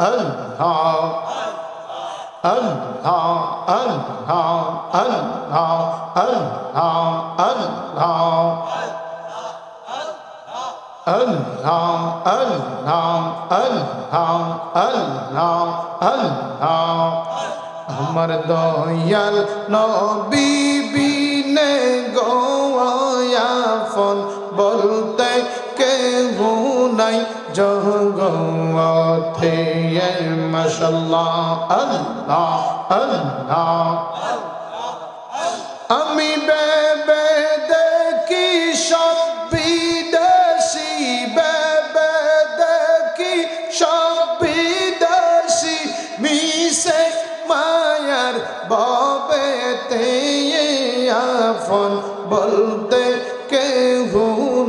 আল্লাহ আল্লাহ আল্লাহ আল্লাহ আল্লাহ আল্লাহ আল্লাহ আল্লাহ আল্লাহ আল্লাহ আল্লাহ আমার দয়াল নবী বিনে গোয়াফন বলতে কেহ নাই জগতে মশাল্লাহ আল্লাহ আল্লাহ আমি বেবে দেখি সব বিদেশি বেবে দেখি সব বিদেশি, মিশে মায়ার ববেতে আফন বলতে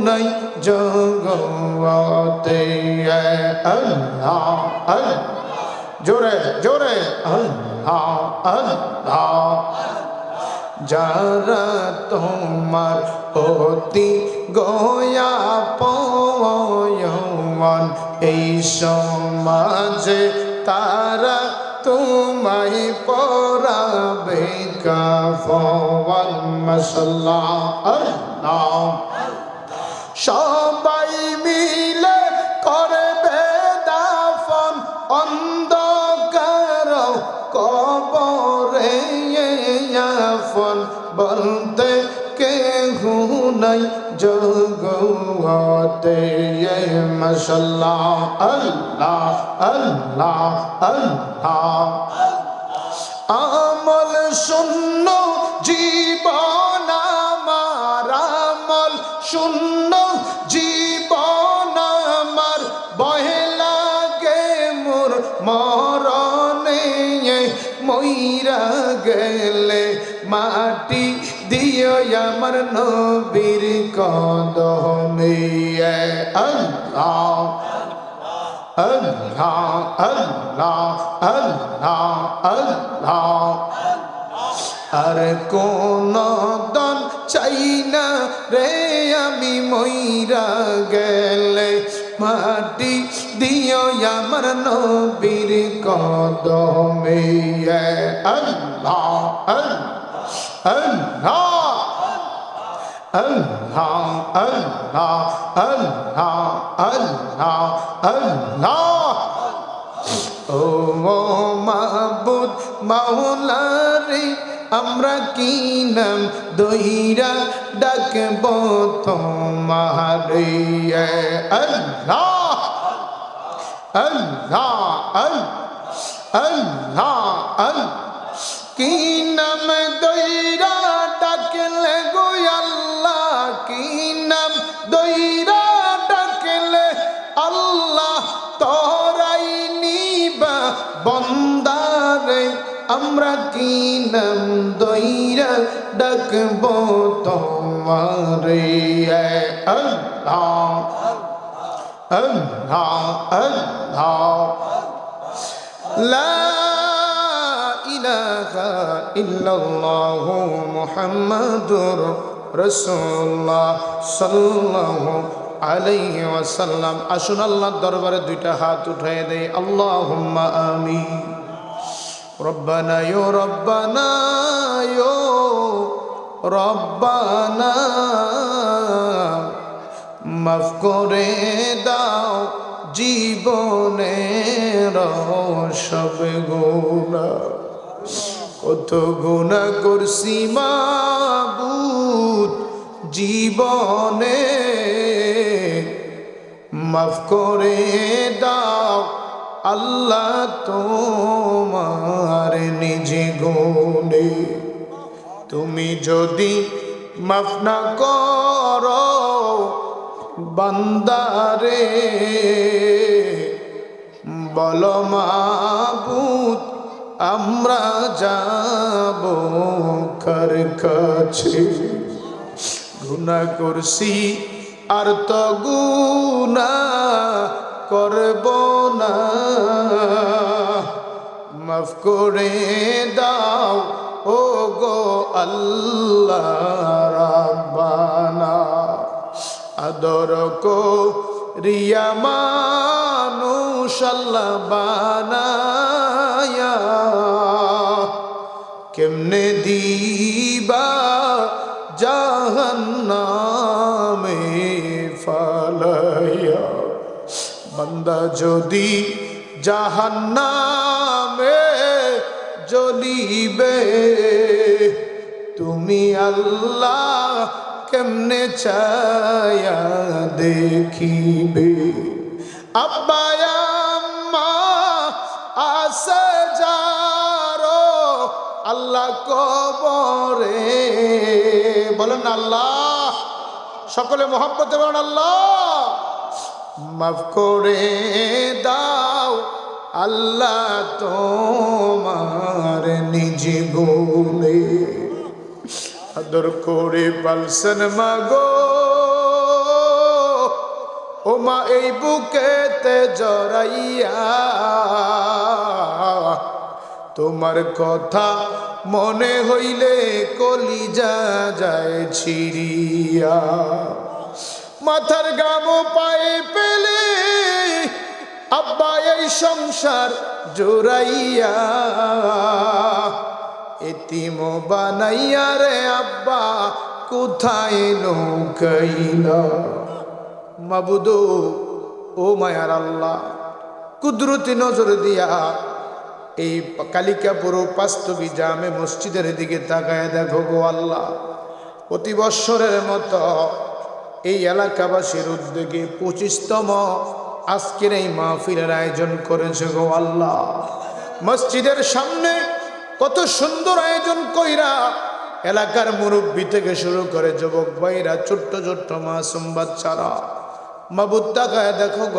নাই জগতে আল্লাহ আল্লাহ। জোরে জোরে, আল্লাহ আল্লাহ। যারা তোমার অতি গয়া পয়ন এই সমাজে তারা তোমায় পরাবে কাফন মশলা আল্লাহ। সবাই মিলে করবে দাফন অন্ধকার কবরে আফন। বলতে কেহ নাই জগতে মশাল্লাহ, আল্লাহ আল্লাহ আল্লাহ। গেলে মাটি দিও আমার নবীর কদমে। আল্লাহ আল্লাহ আল্লাহ আল্লাহ আল্লাহ। আর কোন দন চাই না রে আমি মইরা গেলে মাটি দিও আমার নবীর কদমে। আল্লাহ আল্লাহ আল্লাহ আল্লাহ আল্লাহ আল্লাহ। আল্লাহ ও মাহবুদ মাওলারে, আমরা কি নাম দইরা ডাকব তোমারে? আল্লাহ। अल्लाह अल अल्लाह अल की नम दैरा डकल गो अल्लाह की नम दैरा डकल अल्लाह तोराई नीबा বন্দারে আমরা কি নাম দইরা ডাকবো তোমারে আল্লাহ أنهار أنهار لا إله إلا الله محمد رسول الله صلى الله আলাইহি ওয়াসাল্লাম আসুন আল্লাহর দরবারে দুইটা হাত উঠিয়ে দেই আল্লাহুম্মা আমিন রব্বানা ইয়া রব্বানা ইয়া রব্বানা মাফ করে দাও জীবনের সব গুণা। কত গুণা করছি মাবুদ জীবনে। মাফ করে দাও আল্লাহ তোমার নিজে গুণে। তুমি যদি মাফ না করো বান্দারে, বল মাবুদ, আমরা যাব কার কাছে? গুণা করছি, আর তো গুণা করব না। মাফ করে দাও ও গো আল্লাহ রাব্বানা। আদর কো রিয়া মানুষ আল্লাহ কেমনে দিবা জাহান্নামে ফালাইয়া। বান্দা যদি জাহান্নামে জ্বলিবে, তুমি আল্লাহ কেমনে চায়া দেখিবে? আব্বা, আম্মা আসে যারো আল্লাহ কবরে। বলেন আল্লাহ, সকলে মোহাম্মতে বলেন আল্লাহ, মাফ করে দাও আল্লাহ তোমার নিজে গুণে আদর করে পালসন মাগো ও মা এই বুকেতে জড়াইয়া, তোমার কথা মনে হইলে কলিজা যায় ছিড়িয়া। মাথার গাম পায়ে পেলে আব্বা এই সংসার জোরাইয়া এতিম বানাইয়া রে আব্বা, কোথায় নৌকাইলা? মাবুদ, ও মায়ার আল্লাহ, কুদরতি নজর দিয়া এই কালিকাপুর বাস্তবী জামে মসজিদের দিকে তাকায় দেখো গো আল্লাহ। প্রতি বৎসরের মতো এই এলাকাবাসীর উদ্যোগে পঁচিশতম আজকের এই মাহফিলের আয়োজন করেছে গো আল্লাহ। মসজিদের সামনে কত সুন্দর আয়োজন কইরা এলাকার মুরব্বী থেকে শুরু করে যুবক ভাইরা, ছোট্ট ছোট্ট মাসুম বাচ্চারা। মাবুদ তাকায় দেখো গ,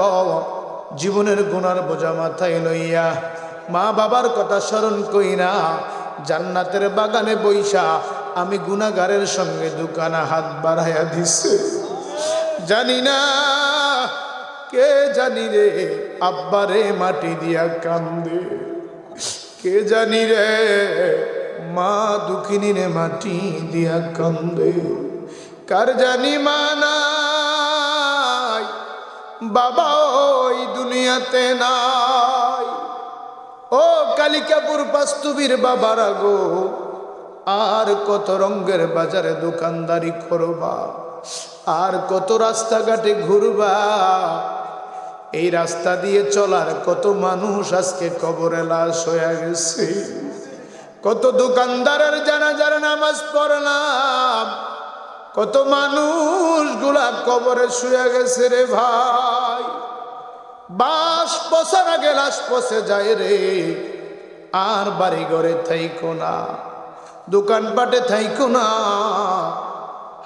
জীবনের গুণার বোঝা মাথায় লইয়া মা বাবার কথা স্মরণ কইরা জান্নাতের বাগানে বইসা আমি গুনাগারের সঙ্গে দোকানা হাত বাড়াইয়া দিছে। জানি না কে জানি রে, আব্বারে মাটি দিয়া কান্দে। কে জানি রে? মা দুঃখিনী রে মাটি দিয়া কান্দে। কার জানি মানাই বাবা ওই দুনিয়াতে নাই। ও কালিকাপুর বাস্তুবীর বাবারা গো আর কত রঙ্গের বাজারে দোকানদারি করবা? আর কত রাস্তাঘাটে ঘুরবা? এই রাস্তা দিয়ে চলার কত মানুষ আজকে কবরে লাশ হয়ে গেছে। কত দোকানদারের জানাজার নামাজ পড়লাম। কত মানুষগুলা কবরে শুয়ে গেছে রে ভাই। বাস পচার আগে লাশ পচে যায় রে। আর বাড়ি ঘরে থাইকো না, দোকানপাটে থাইকো না।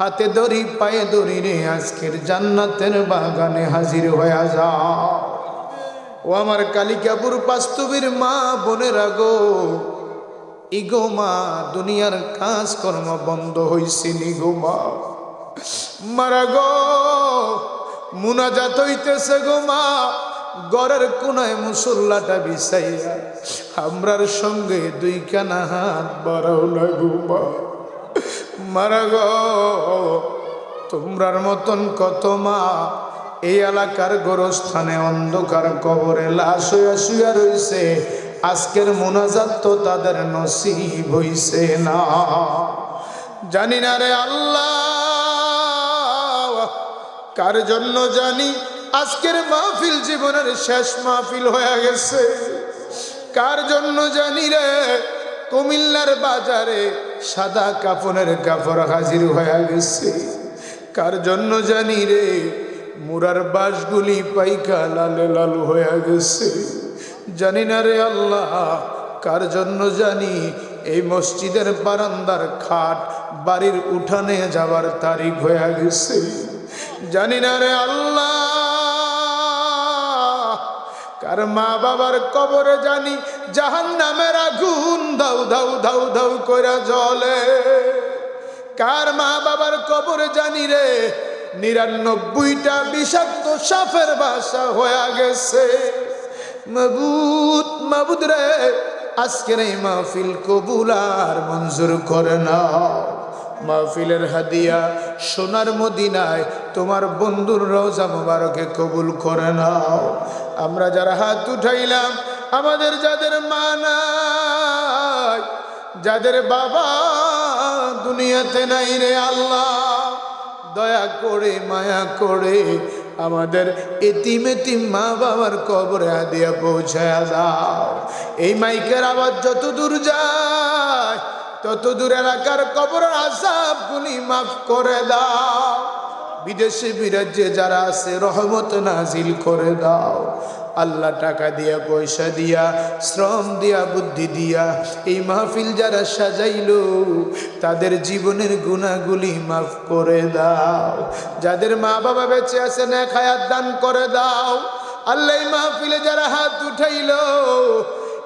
হাতে দড়ি, পায়ে দড়ি রে আজকের জান্নাতের বাগানে হাজির হয়ে যাও ও আমার কালিকাপুর বাস্তবীর মা বোনেরা গো, ইগো মা, দুনিয়ার কাজকর্ম বন্ধ হইছে নিগো মা। মারা গো, মুনাজাত হইতেছে গো মা গড়ের কোনায় মুসল্লাটা বিছাইয়া আমরার সঙ্গে দুই কানা হাত বাড়াও না গো মা। মারা গো, তোমরার মতন কত মা? এই এলাকার গোরস্থানে অন্ধকার কবরে লাশ হইয়া শুয়া রইছে। আজকের মোনাজাত তো তাদের নসিব হইছে না। জানি না রে আল্লাহ, কার জন্য জানি? আজকের মাহফিল জীবনের শেষ মাহফিল হয়ে গেছে। কার জন্য জানি রে? কুমিল্লার বাজারে সাদা কাপড়ের কাপড় হাজির হয়ে গেছে। কার জন্য জানি রে? মুরার বাসগুলি পাইকা লালে লাল হয়ে গেছে। জানি না রে আল্লাহ, কার জন্য জানি এই মসজিদের বারান্দার খাট বাড়ির উঠানে যাবার তারিখ হয়ে গেছে। জানি না রে আল্লাহ কার মা বাবার কবরে জানি জাহান নামের আগুন দাউ দাউ দাউ দাউ কইরা জলে কার মা বাবার কবরে জানি রে, নিরানব্বইটা বিষাক্ত সাফের বাসা হয়ে গেছে। মাবুদ মাবুদ রে, আজকের এই মাহফিল কবুল আর মঞ্জুর করে নাও। মাহফিলের হাদিয়া সোনার মদিনায় তোমার বন্ধুর রোজা মুবারকে কবুল করে নাও। আমরা যারা হাত উঠাইলাম, আমাদের যাদের মা নাই, যাদের বাবা দুনিয়াতে নাই রে আল্লাহ, দয়া করে, মায়া করে আমাদের এতিম এতিম মা বাবার কবরে আদিয়া পৌঁছায় দাও। এই মাইকের আবার যত দূর যায় তত দূর এলাকার কবরের আসাবগুলি মাফ করে দাও। বিদেশে বিরাজ্যে যারা আছে, রহমত নাজিল করে দাও। আল্লাহ টাকা দিয়া, পয়সা দিয়া, শ্রম দিয়া, বুদ্ধি দিয়া এই মাহফিল যারা সাজাইলো, তাদের জীবনের গুণাগুলি মাফ করে দাও। যাদের মা বাবা বেঁচে আছে না খায়াত দান করে দাও। আল্লাহ মাহফিলে যারা হাত উঠাইল,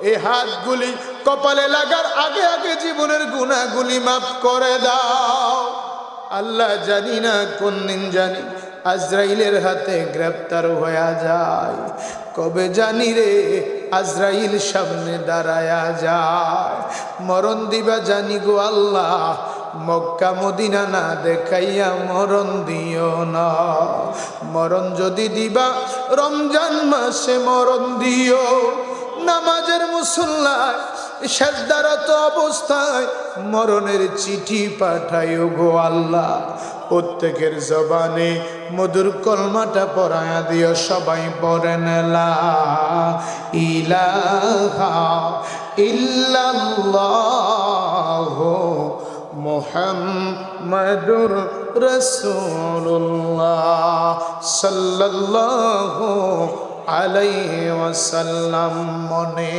এই হাতগুলি কপালে লাগার আগে আগে জীবনের গুণাগুলি মাফ করে দাও। আল্লাহ জানি না কোন দিন জানি আজরাইলের হাতে গ্রেপ্তার হয়ে যায়। কবে জানি রে আজরাইল সামনে দাঁড়ায়া যায়। মরণ দিবা জানি গো আল্লাহ, মক্কা মদিনা না দেখাইয়া মরণ দিও না। মরণ যদি দিবা রমজান মাসে মরণ দিও। নামাজের মুসল্লায় শ্রদ্ধারত অবস্থায় মরণের চিঠি পাঠাইও গো আল্লাহ। প্রত্যেকের জবানে মধুর কলমাটা পড়ায়া দিও, সবাই পড়ে নেলা। ইলাহা মোহাম্মদুর রসুল্লাহ সাল্লাল্লাহু আলাইহি ওয়াসাল্লাম মনে